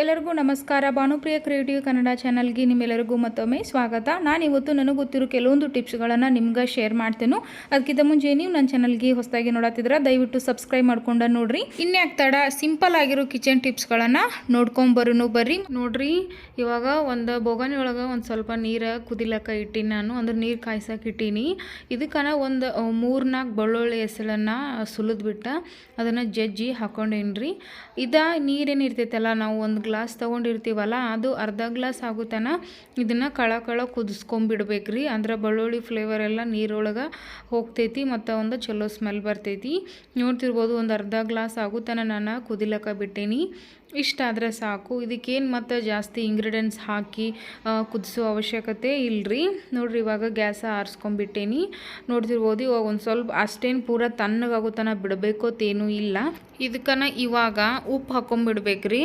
ಎಲ್ಲರಿಗೂ ನಮಸ್ಕಾರ. ಭಾನುಪ್ರಿಯ ಕ್ರಿಯೇಟಿವ್ ಕನ್ನಡ ಚಾನಲ್ಗೆ ನಿಮ್ಮೆಲ್ಲರಿಗೂ ಮತ್ತೊಮ್ಮೆ ಸ್ವಾಗತ. ನಾನು ಇವತ್ತು ನನಗೆ ಗೊತ್ತಿರೋ ಕೆಲವೊಂದು ಟಿಪ್ಸ್ಗಳನ್ನು ನಿಮ್ಗೆ ಶೇರ್ ಮಾಡ್ತೇನೆ. ಅದಕ್ಕಿಂತ ಮುಂಚೆ ನೀವು ನನ್ನ ಚಾನಲ್ಗೆ ಹೊಸದಾಗಿ ನೋಡತ್ತಿದ್ರೆ ದಯವಿಟ್ಟು ಸಬ್ಸ್ಕ್ರೈಬ್ ಮಾಡ್ಕೊಂಡು ನೋಡ್ರಿ. ಇನ್ಯಾಕೆ ತಡ ಸಿಂಪಲ್ ಆಗಿರೋ ಕಿಚನ್ ಟಿಪ್ಸ್ಗಳನ್ನು ನೋಡ್ಕೊಂಬರೋನು ಬರ್ರಿ. ನೋಡ್ರಿ, ಇವಾಗ ಒಂದು ಬೊಗನಿ ಒಳಗೆ ಒಂದು ಸ್ವಲ್ಪ ನೀರು ಕುದಿಲಕ್ಕ ಇಟ್ಟೀನಿ ನಾನು. ಅಂದ್ರೆ ನೀರು ಕಾಯ್ಸಕ್ಕೆ ಇಟ್ಟೀನಿ. ಇದಕ್ಕನ ಒಂದು ಮೂರು ನಾಲ್ಕು ಬೆಳ್ಳುಳ್ಳಿ ಹೆಸಳನ್ನು ಸುಲಿದ್ಬಿಟ್ಟು ಅದನ್ನು ಜಜ್ಜಿ ಹಾಕೊಂಡೇನ್ರಿ. ಇದ ನೀರೇನು ಇರ್ತೈತಲ್ಲ, ನಾವು ಒಂದು ಗ್ಲಾಸ್ ತೊಗೊಂಡಿರ್ತೀವಲ್ಲ, ಅದು ಅರ್ಧ ಗ್ಲಾಸ್ ಆಗುತ್ತಾನ ಇದನ್ನು ಕಳ ಕಳ ಕುದಿಸ್ಕೊಂಬಿಡ್ಬೇಕು ರೀ ಅಂದ್ರೆ ಬೆಳ್ಳುಳ್ಳಿ ಫ್ಲೇವರ್ ಎಲ್ಲ ನೀರೊಳಗೆ ಹೋಗ್ತೈತಿ ಮತ್ತು ಒಂದು ಚಲೋ ಸ್ಮೆಲ್ ಬರ್ತೈತಿ. ನೋಡ್ತಿರ್ಬೋದು ಒಂದು ಅರ್ಧ ಗ್ಲಾಸ್ ಆಗುತ್ತಾನ ನಾನು ಕುದಿಲಕ್ಕ ಬಿಟ್ಟೇನಿ. ಇಷ್ಟ ಆದರೆ ಸಾಕು. ಇದಕ್ಕೇನು ಮತ್ತು ಜಾಸ್ತಿ ಇಂಗ್ರೀಡಿಯೆಂಟ್ಸ್ ಹಾಕಿ ಕುದಿಸೋ ಅವಶ್ಯಕತೆ ಇಲ್ಲರಿ ನೋಡಿರಿ ಇವಾಗ ಗ್ಯಾಸ ಆರಿಸ್ಕೊಂಬಿಟ್ಟೇನಿ ನೋಡ್ತಿರ್ಬೋದು ಇವಾಗ ಒಂದು ಸ್ವಲ್ಪ ಅಷ್ಟೇನು ಪೂರ ತಣ್ಣಗಾಗುತ್ತಾನ ಬಿಡಬೇಕೋತೇನೂ ಇಲ್ಲ. ಇದಕ್ಕನ ಇವಾಗ ಉಪ್ಪು ಹಾಕೊಂಬಿಡ್ಬೇಕ್ರಿ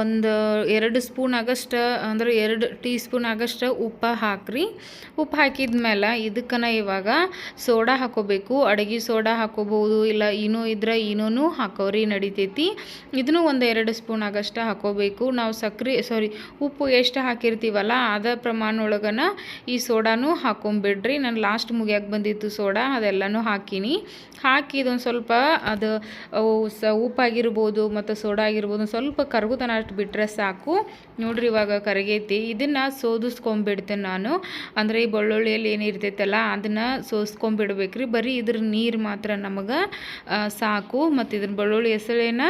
ಒಂದು ಎರಡು ಸ್ಪೂನ್ ಆಗಷ್ಟು, ಅಂದ್ರೆ ಎರಡು ಟೀ ಸ್ಪೂನ್ ಆಗಷ್ಟು ಉಪ್ಪು ಹಾಕ್ರಿ. ಉಪ್ಪು ಹಾಕಿದ ಮೇಲೆ ಇದಕ್ಕನ ಇವಾಗ ಸೋಡಾ ಹಾಕೋಬೇಕು. ಅಡುಗೆ ಸೋಡಾ ಹಾಕೋಬೋದು ಇಲ್ಲ ಏನೋ ಇದ್ರೆ ಏನೂ ಹಾಕೋರಿ, ನಡಿತೈತಿ. ಇದನ್ನು ಒಂದು ಎರಡು ಸ್ಪೂನ್ ಆಗಷ್ಟು ಹಾಕೋಬೇಕು. ನಾವು ಸಕ್ರೆ ಸಾರಿ ಉಪ್ಪು ಎಷ್ಟು ಹಾಕಿರ್ತೀವಲ್ಲ ಅದ ಪ್ರಮಾಣ ಒಳಗನ ಈ ಸೋಡಾನು ಹಾಕೊಂಬಿಡ್ರಿ. ನಾನು ಲಾಸ್ಟ್ ಮುಗಿಯಾಕೆ ಬಂದಿತ್ತು ಸೋಡಾ, ಅದೆಲ್ಲನೂ ಹಾಕಿನಿ. ಹಾಕಿ ಇದೊಂದು ಸ್ವಲ್ಪ ಅದು ಸ, ಉಪ್ಪಾಗಿರ್ಬೋದು ಮತ್ತು ಸೋಡಾ ಆಗಿರ್ಬೋದು ಸ್ವಲ್ಪ ಕರಗುತನ ಅಷ್ಟು ಬಿಟ್ಟರೆ ಸಾಕು. ನೋಡ್ರಿ ಇವಾಗ ಕರಗೈತಿ. ಇದನ್ನು ಸೋದಿಸ್ಕೊಂಬಿಡ್ತೇನೆ ನಾನು. ಅಂದರೆ ಈ ಬೆಳ್ಳುಳ್ಳಿಯಲ್ಲಿ ಏನಿರ್ತೈತಲ್ಲ ಅದನ್ನು ಸೋಸ್ಕೊಂಬಿಡ್ಬೇಕ್ರಿ. ಬರೀ ಇದ್ರ ನೀರು ಮಾತ್ರ ನಮಗೆ ಸಾಕು. ಮತ್ತು ಇದ್ರ ಬೆಳ್ಳುಳ್ಳಿ ಹೆಸಳೇನ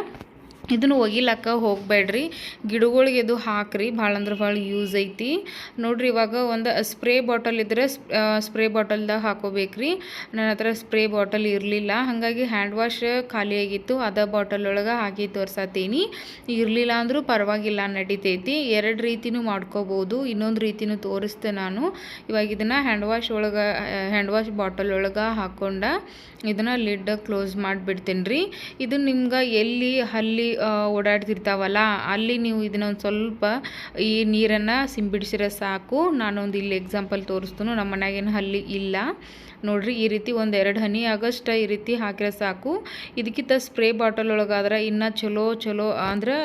ಇದನ್ನು ಒಗಿಲಕ್ಕ ಹೋಗಬೇಡ್ರಿ. ಗಿಡಗಳಿಗೆ ಇದು ಹಾಕ್ರಿ. ಭಾಳ ಅಂದ್ರೆ ಭಾಳ ಯೂಸ್ ಐತಿ. ನೋಡ್ರಿ, ಇವಾಗ ಒಂದು ಸ್ಪ್ರೇ ಬಾಟಲ್ ಇದ್ರೆ ಸ್ಪ್ರೇ ಬಾಟಲ್ದಾಗ ಹಾಕೋಬೇಕ್ರಿ. ನನ್ನ ಹತ್ರ ಸ್ಪ್ರೇ ಬಾಟಲ್ ಇರಲಿಲ್ಲ. ಹಾಗಾಗಿ ಹ್ಯಾಂಡ್ ವಾಶ್ ಖಾಲಿಯಾಗಿತ್ತು ಅದ ಬಾಟಲ್ ಒಳಗೆ ಹಾಕಿ ತೋರ್ಸತ್ತೀನಿ ಇರಲಿಲ್ಲ ಅಂದರೂ ಪರವಾಗಿಲ್ಲ ನಡಿತೈತಿ. ಎರಡು ರೀತಿನೂ ಮಾಡ್ಕೋಬೋದು. ಇನ್ನೊಂದು ರೀತಿನೂ ತೋರಿಸ್ತೆ ನಾನು. ಇವಾಗ ಇದನ್ನು ಹ್ಯಾಂಡ್ ವಾಶ್ ಒಳಗೆ ಹ್ಯಾಂಡ್ ವಾಶ್ ಬಾಟಲ್ ಒಳಗೆ ಹಾಕ್ಕೊಂಡ ಇದನ್ನು ಲಿಡ್ ಕ್ಲೋಸ್ ಮಾಡಿಬಿಡ್ತೀನಿ ರೀ ಇದು ನಿಮ್ಗೆ ಎಲ್ಲಿ, ಹಲ್ಲಿ ಓಡಾಡ್ತಿರ್ತಾವಲ್ಲ, ಅಲ್ಲಿ ನೀವು ಇದನ್ನ ಒಂದು ಸ್ವಲ್ಪ ಈ ನೀರನ್ನು ಸಿಂಬಿಡಿಸಿರೋ ಸಾಕು. ನಾನೊಂದು ಇಲ್ಲಿ ಎಕ್ಸಾಂಪಲ್ ತೋರಿಸ್ತೀನಿ. ನಮ್ಮ ಮನೆಯಾಗೇನು ಹಲ್ಲಿ ಇಲ್ಲ. ನೋಡ್ರಿ, ಈ ರೀತಿ ಒಂದು ಎರಡು ಹನಿ ಆಗಸ್ಟ್ ಈ ರೀತಿ ಹಾಕಿರೋ ಸಾಕು. ಇದಕ್ಕಿಂತ ಸ್ಪ್ರೇ ಬಾಟಲ್ ಒಳಗಾದ್ರೆ ಇನ್ನೂ ಚಲೋ ಚಲೋ ಅಂದ್ರೆ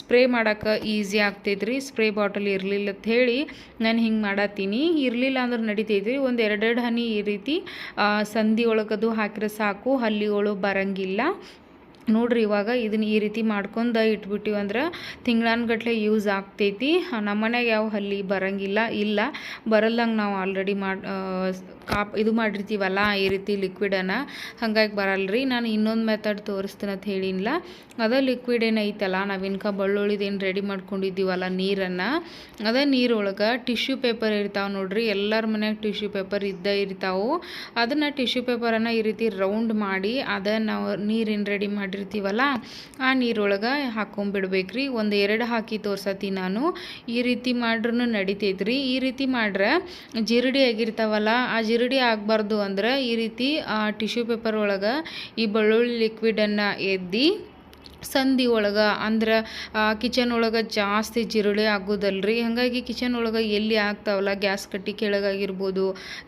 ಸ್ಪ್ರೇ ಮಾಡೋಕೆ ಈಸಿ ಆಗ್ತೈತ್ರಿ. ಸ್ಪ್ರೇ ಬಾಟಲ್ ಇರಲಿಲ್ಲ ಅಂತ ಹೇಳಿ ನಾನು ಹಿಂಗೆ ಮಾಡತ್ತೀನಿ ಇರಲಿಲ್ಲ ಅಂದ್ರೆ ನಡಿತೈತ್ರಿ. ಒಂದು ಎರಡೆರಡು ಹನಿ ಈ ರೀತಿ ಸಂಧಿ ಒಳಗದು ಹಾಕಿರೋ ಸಾಕು. ಹಲ್ಲಿಗಳು ಬರಂಗಿಲ್ಲ. ನೋಡ್ರಿ, ಇವಾಗ ಇದನ್ನ ಈ ರೀತಿ ಮಾಡ್ಕೊಂಡು ಇಟ್ಬಿಟ್ಟಿವಿ ಅಂದ್ರೆ ತಿಂಗಳಾನ್ಗಟ್ಲೆ ಯೂಸ್ ಆಗ್ತೈತಿ. ನಮ್ಮ ಮನೆಗೆ ಯಾವ ಹಲ್ಲಿ ಬರಂಗಿಲ್ಲ, ಇಲ್ಲ. ಬರಲ್ಲಂಗೆ ನಾವು ಆಲ್ರೆಡಿ ಮಾಡಿ ಕಾಪ್, ಇದು ಮಾಡಿರ್ತೀವಲ್ಲ ಈ ರೀತಿ ಲಿಕ್ವಿಡನ್ನು ಹಾಗಾಗಿ ಬರಲ್ರಿ, ನಾನು ಇನ್ನೊಂದು ಮೆಥಡ್ ತೋರಿಸ್ತೀನಿ ಅಂತ ಹೇಳಿಲ್ಲ ಅದೇ ಲಿಕ್ವಿಡ್ ಏನೈತಲ್ಲ ನಾವಿನ್ಕ ಬೆಳ್ಳುಳ್ಳಿದೇನು ರೆಡಿ ಮಾಡ್ಕೊಂಡಿದ್ದೀವಲ್ಲ ನೀರನ್ನು. ಅದೇ ನೀರೊಳಗೆ ಟಿಶ್ಯೂ ಪೇಪರ್ ಇರ್ತಾವೆ ನೋಡ್ರಿ, ಎಲ್ಲರ ಮನೆಯಾಗ ಟಿಶ್ಯೂ ಪೇಪರ್ ಇದ್ದೇ ಇರ್ತಾವೆ. ಅದನ್ನು ಟಿಶ್ಯೂ ಪೇಪರನ್ನು ಈ ರೀತಿ ರೌಂಡ್ ಮಾಡಿ, ಅದನ್ನು ನಾವು ನೀರೇನು ರೆಡಿ ಮಾಡಿರ್ತೀವಲ್ಲ, ಆ ನೀರೊಳಗೆ ಹಾಕೊಂಡ್ಬಿಡ್ಬೇಕ್ರಿ ಒಂದು ಎರಡು ಹಾಕಿ ತೋರ್ಸತಿ ನಾನು. ಈ ರೀತಿ ಮಾಡ್ರೂ ನಡಿತೈತ್ರಿ. ಈ ರೀತಿ ಮಾಡ್ರೆ ಜಿರಡಿ ಆಗಿರ್ತಾವಲ್ಲ, ಆ ಜಿರಡಿ ಆಗಬಾರ್ದು ಅಂದ್ರೆ ಈ ರೀತಿ ಟಿಶ್ಯೂ ಪೇಪರ್ ಒಳಗೆ ಈ ಬೆಳ್ಳುಳ್ಳಿ ಲಿಕ್ವಿಡನ್ನು ಎದ್ದಿ ಸಂಧಿ ಒಳಗೆ ಅಂದ್ರೆ ಕಿಚನ್ ಒಳಗೆ ಜಾಸ್ತಿ ಜಿರಳೆ ಆಗೋದಲ್ರಿ. ಹಾಗಾಗಿ ಕಿಚನ್ ಒಳಗೆ ಎಲ್ಲಿ ಆಗ್ತಾವಲ್ಲ, ಗ್ಯಾಸ್ ಕಟ್ಟಿ ಕೆಳಗಾಗಿರ್ಬೋದು,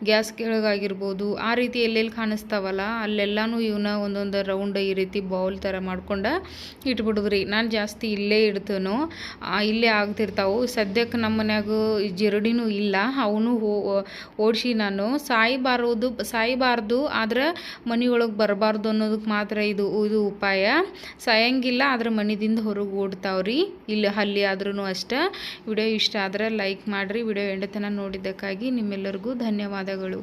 ಗ್ಯಾಸ್ ಕೆಳಗಾಗಿರ್ಬೋದು, ಆ ರೀತಿ ಎಲ್ಲೆಲ್ಲಿ ಕಾಣಿಸ್ತಾವಲ್ಲ, ಅಲ್ಲೆಲ್ಲನೂ ಇವನ್ನ ಒಂದೊಂದು ರೌಂಡ್ ಈ ರೀತಿ ಬೌಲ್ ಥರ ಮಾಡ್ಕೊಂಡು ಇಟ್ಬಿಡುದ್ರಿ. ನಾನು ಜಾಸ್ತಿ ಇಲ್ಲೇ ಇಡ್ತೇನೋ ಇಲ್ಲೇ ಆಗ್ತಿರ್ತಾವೆ. ಸದ್ಯಕ್ಕೆ ನಮ್ಮ ಮನ್ಯಾಗ ಜಿರಡಿನೂ ಇಲ್ಲ. ಅವನು ಓಡಿಸಿ ನಾನು. ಸಾಯಬಾರದು ಸಾಯಬಾರ್ದು ಆದ್ರೆ ಮನೆಯೊಳಗೆ ಬರಬಾರ್ದು ಅನ್ನೋದಕ್ಕೆ ಮಾತ್ರ ಇದು ಇದು ಉಪಾಯ. ಸಾಯಂಗಿಲ್ಲ ಇಲ್ಲ ಆದ್ರೆ ಮನೆದಿಂದ ಹೊರಗೆ ಓಡ್ತಾವ್ರಿ. ಇಲ್ಲಿ ಅಲ್ಲಿ ಆದ್ರೂ ಅಷ್ಟೇ. ವಿಡಿಯೋ ಇಷ್ಟ ಆದ್ರೆ ಲೈಕ್ ಮಾಡಿರಿ, ವಿಡಿಯೋ ಎಂಡತನ ನೋಡಿದ್ದಕ್ಕಾಗಿ ನಿಮ್ಮೆಲ್ಲರಿಗೂ ಧನ್ಯವಾದಗಳು.